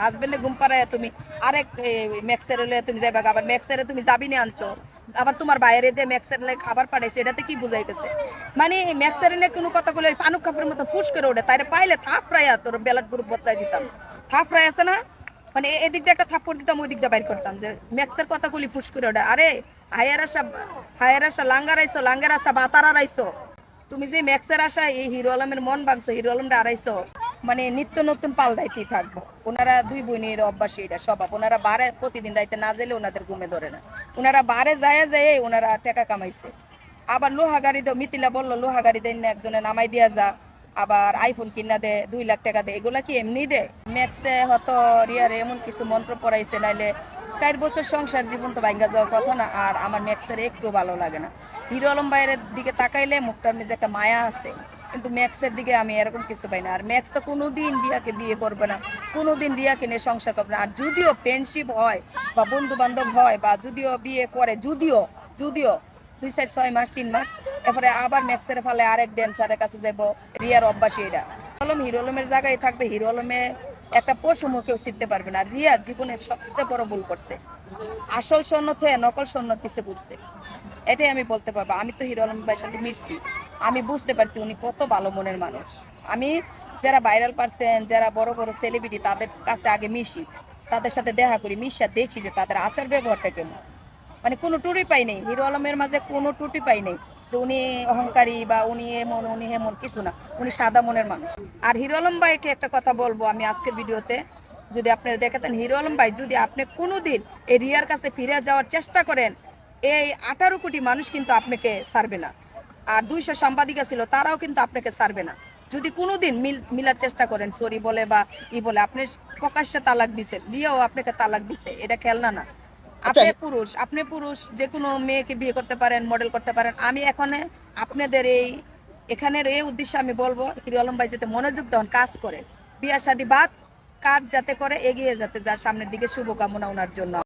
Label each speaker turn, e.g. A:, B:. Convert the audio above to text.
A: হাজবেন্ডে ঘুম পাড়ায় তুমি আরেক ম্যাক্সের হলে তুমি যাইবা আবার ম্যাক্সেরে তুমি যাবি না আনছো। আবার তোমার বাইরে দিয়ে ম্যাক্সের লে খাবার পাঠাইছে, এটাতে কি বুঝাইতেছে? মানে ম্যাক্সের এনে কোনো কথা বলে ফানুক খাফের মতো ফুস করে ওঠে, তাইরে পাইলে থাপ ফ্রাইয়া তোর বেলাট গ্রুপ বদলাই দিতাম। থাপ ফ্রাই আছে না? মানে এদিক দিয়ে একটা থাপ্পড় দিতাম ওই দিক দিয়ে বাইর করতাম, যে ম্যাক্সের কথাগুলি ফুস করে ওঠে। আরে, হায়ার আসা হায়ার আসা লাঙ্গার আইসো লাঙ্গার আসা বাতারার আইসো তুমি যে ম্যাক্সের আশা এই হিরো আলমের মন ভাঙছো, হিরো আলমটা আড়াইছো মানে নিত্য নতুন পাল্টাইতেই থাকব। ওনারা দুই বোনের অভ্যাসী এটা, স্বভাব। ওনারা বারে প্রতিদিন রাইতে না গেলে ওনাদের ঘুমে ধরে না। ওনারা বারে যায় যায় ওনারা টাকা কামাইছে। আবার লোহা গাড়ি দাও মিতিলা বলল, লোহা গাড়ি দেন না, একজনে নামাই দিয়া যা। আবার আইফোন কিনা দে, দুই লাখ টাকা দে। এগুলা কি এমনি দে? ম্যাক্সে হয়তো রিয়ারে এমন কিছু মন্ত্র পড়াইছে, নাইলে চার বছর সংসার জীবন তো ভাঙ্গা যাওয়ার কথা না, আর আমার ম্যাক্সের একটু ভালো লাগে না। হিরো আলম ভাইয়ের দিকে তাকাইলে মুখটার মধ্যে একটা মায়া আছে। কিন্তু ম্যাক্সের দিকে আমি এরকম কিছু পাই না। আর ম্যাক্স তো কোনোদিন রিয়াকে বিয়ে করবে না। কোনোদিন রিয়াকে নিয়ে সংসার করবে না। আর যদিও ফ্রেন্ডশিপ হয় বা বন্ধু বান্ধব হয় বা যদিও বিয়ে করে, যদিও যদিও দুই চার, ছয় মাস, তিন মাস, এরপরে আবার ম্যাক্সের ফলে আরেক ড্যান্সারের কাছে যাব রিয়ার অভ্যাসী এটা। আলম, হিরো আলমের জায়গায় থাকবে, হিরো আলমে একটা পশু কেউ শিখতে পারবে না। রিয়া জীবনের সবচেয়ে বড় ভুল করছে। আসল স্বর্ণ থেকে নকল স্বর্ণ পিছে ঘুরছে। এটাই আমি বলতে পারব। আমি তো হিরো আলম ভাইয়ের সাথে মিশছি। আমি বুঝতে পারছি উনি কত ভালো মনের মানুষ। আমি যারা ভাইরাল পারছেন যারা বড় বড় সেলিব্রিটি তাদের কাছে আগে মিশি। তাদের সাথে দেখা করি, মিশা দেখি যে তাদের আচার ব্যবহারটা কেমন। মানে কোনো টুটি পাই নেই। হিরো আলমের মাঝে কোনো টুটি পাই নেই যে উনি অহংকারী বা উনি এমন উনি এমন কিছু না। উনি সাদা মনের মানুষ। আর হিরো আলম ভাইকে একটা কথা বলব আমি আজকের ভিডিওতে। যদি আপনারা দেখাতেন হিরো আলম ভাই যদি আপনি কোনোদিন এই রিয়ার কাছে ফিরে যাওয়ার চেষ্টা করেন এই আঠারো কোটি মানুষ কিন্তু আপনাকে ছাড়বে না। আর দুইশো সাংবাদিকা ছিল তারাও কিন্তু আপনাকে ছাড়বে না। যদি কোনোদিন মিল মিলার চেষ্টা করেন সরি বলে বা ই বলে আপনি প্রকাশ্যে তালাক দিছে রিয়াও আপনাকে তালাক দিছে এটা খেলনা না।
B: আচ্ছা,
A: আপনি পুরুষ আপনি পুরুষ যে কোনো মেয়েকে বিয়ে করতে পারেন মডেল করতে পারেন আমি এখানে আপনাদের এই এখানের এই উদ্দেশ্যে আমি বলব হিরো আলম ভাই যাতে মনোযোগ দেন কাজ করে। বিয়া শাদী বাদ কাজ যাতে করে এগিয়ে যাতে যার সামনের দিকে শুভকামনা ওনার জন্য।